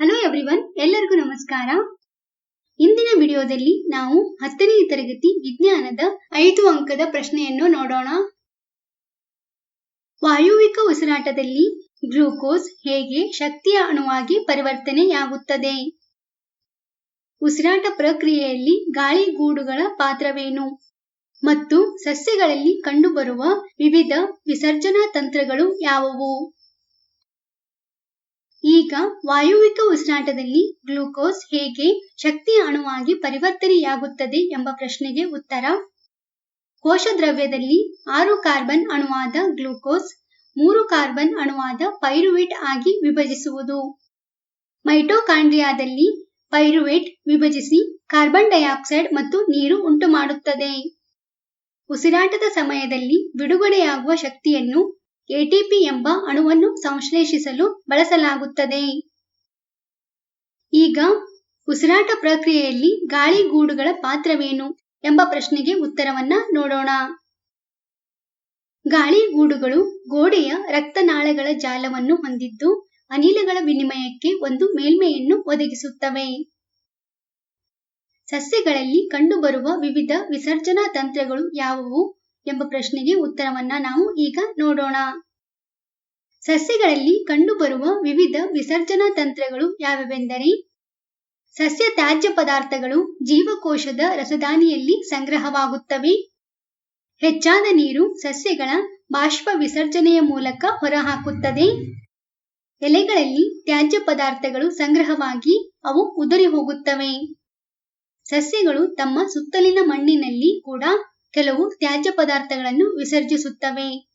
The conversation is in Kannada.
ಹಲೋ ಎವ್ರಿವನ್ ಎಲ್ಲರಿಗೂ ನಮಸ್ಕಾರ. ಇಂದಿನ ವಿಡಿಯೋದಲ್ಲಿ ನಾವು ಹತ್ತನೇ ತರಗತಿ ವಿಜ್ಞಾನದ ಐದು ಅಂಕದ ಪ್ರಶ್ನೆಯನ್ನು ನೋಡೋಣ. ವಾಯುವಿಕ ಉಸಿರಾಟದಲ್ಲಿ ಗ್ಲೂಕೋಸ್ ಹೇಗೆ ಶಕ್ತಿಯ ಅಣುವಾಗಿ ಪರಿವರ್ತನೆಯಾಗುತ್ತದೆ? ಉಸಿರಾಟ ಪ್ರಕ್ರಿಯೆಯಲ್ಲಿ ಗಾಳಿಗೂಡುಗಳ ಪಾತ್ರವೇನು? ಮತ್ತು ಸಸ್ಯಗಳಲ್ಲಿ ಕಂಡುಬರುವ ವಿವಿಧ ವಿಸರ್ಜನಾ ತಂತ್ರಗಳು ಯಾವುವು? ಈಗ ವಾಯುವಿಕ ಉಸಿರಾಟದಲ್ಲಿ ಗ್ಲೂಕೋಸ್ ಹೇಗೆ ಶಕ್ತಿ ಅಣುವಾಗಿ ಪರಿವರ್ತನೆಯಾಗುತ್ತದೆ ಎಂಬ ಪ್ರಶ್ನೆಗೆ ಉತ್ತರ. ಕೋಶದ್ರವ್ಯದಲ್ಲಿ ಆರು ಕಾರ್ಬನ್ ಅಣುವಾದ ಗ್ಲೂಕೋಸ್, ಮೂರು ಕಾರ್ಬನ್ ಅಣುವಾದ ಪೈರುವೇಟ್ ಆಗಿ ವಿಭಜಿಸುವುದು. ಮೈಟೋಕಾಂಡ್ರಿಯಾದಲ್ಲಿ ಪೈರುವೇಟ್ ವಿಭಜಿಸಿ ಕಾರ್ಬನ್ ಡೈಆಕ್ಸೈಡ್ ಮತ್ತು ನೀರು ಉಂಟುಮಾಡುತ್ತದೆ. ಉಸಿರಾಟದ ಸಮಯದಲ್ಲಿ ಬಿಡುಗಡೆಯಾಗುವ ಶಕ್ತಿಯನ್ನು ಎಟಿಪಿ ಎಂಬ ಅಣುವನ್ನು ಸಂಶ್ಲೇಷಿಸಲು ಬಳಸಲಾಗುತ್ತದೆ. ಈಗ ಉಸಿರಾಟ ಪ್ರಕ್ರಿಯೆಯಲ್ಲಿ ಗಾಳಿಗೂಡುಗಳ ಪಾತ್ರವೇನು ಎಂಬ ಪ್ರಶ್ನೆಗೆ ಉತ್ತರವನ್ನ ನೋಡೋಣ. ಗಾಳಿಗೂಡುಗಳು ಗೋಡೆಯ ರಕ್ತನಾಳಗಳ ಜಾಲವನ್ನು ಹೊಂದಿದ್ದು ಅನಿಲಗಳ ವಿನಿಮಯಕ್ಕೆ ಒಂದು ಮೇಲ್ಮೆಯನ್ನು ಒದಗಿಸುತ್ತವೆ. ಸಸ್ಯಗಳಲ್ಲಿ ಕಂಡುಬರುವ ವಿವಿಧ ವಿಸರ್ಜನಾ ತಂತ್ರಗಳು ಯಾವುವು? ಎಂಬ ಪ್ರಶ್ನೆಗೆ ಉತ್ತರವನ್ನ ನಾವು ಈಗ ನೋಡೋಣ. ಸಸ್ಯಗಳಲ್ಲಿ ಕಂಡುಬರುವ ವಿವಿಧ ವಿಸರ್ಜನಾ ತಂತ್ರಗಳು ಯಾವ್ಯಾವೆಂದರೆ ಸಸ್ಯ ತ್ಯಾಜ್ಯ ಪದಾರ್ಥಗಳು ಜೀವಕೋಶದ ರಸದಾನಿಯಲ್ಲಿ ಸಂಗ್ರಹವಾಗುತ್ತವೆ. ಹೆಚ್ಚಾದ ನೀರು ಸಸ್ಯಗಳ ಬಾಷ್ಪ ವಿಸರ್ಜನೆಯ ಮೂಲಕ ಹೊರಹಾಕುತ್ತದೆ. ಎಲೆಗಳಲ್ಲಿ ತ್ಯಾಜ್ಯ ಪದಾರ್ಥಗಳು ಸಂಗ್ರಹವಾಗಿ ಅವು ಉದುರಿ ಹೋಗುತ್ತವೆ. ಸಸ್ಯಗಳು ತಮ್ಮ ಸುತ್ತಲಿನ ಮಣ್ಣಿನಲ್ಲಿ ಕೂಡ ಕೆಲವು ತ್ಯಾಜ್ಯ ಪದಾರ್ಥಗಳನ್ನು ವಿಸರ್ಜಿಸುತ್ತವೆ.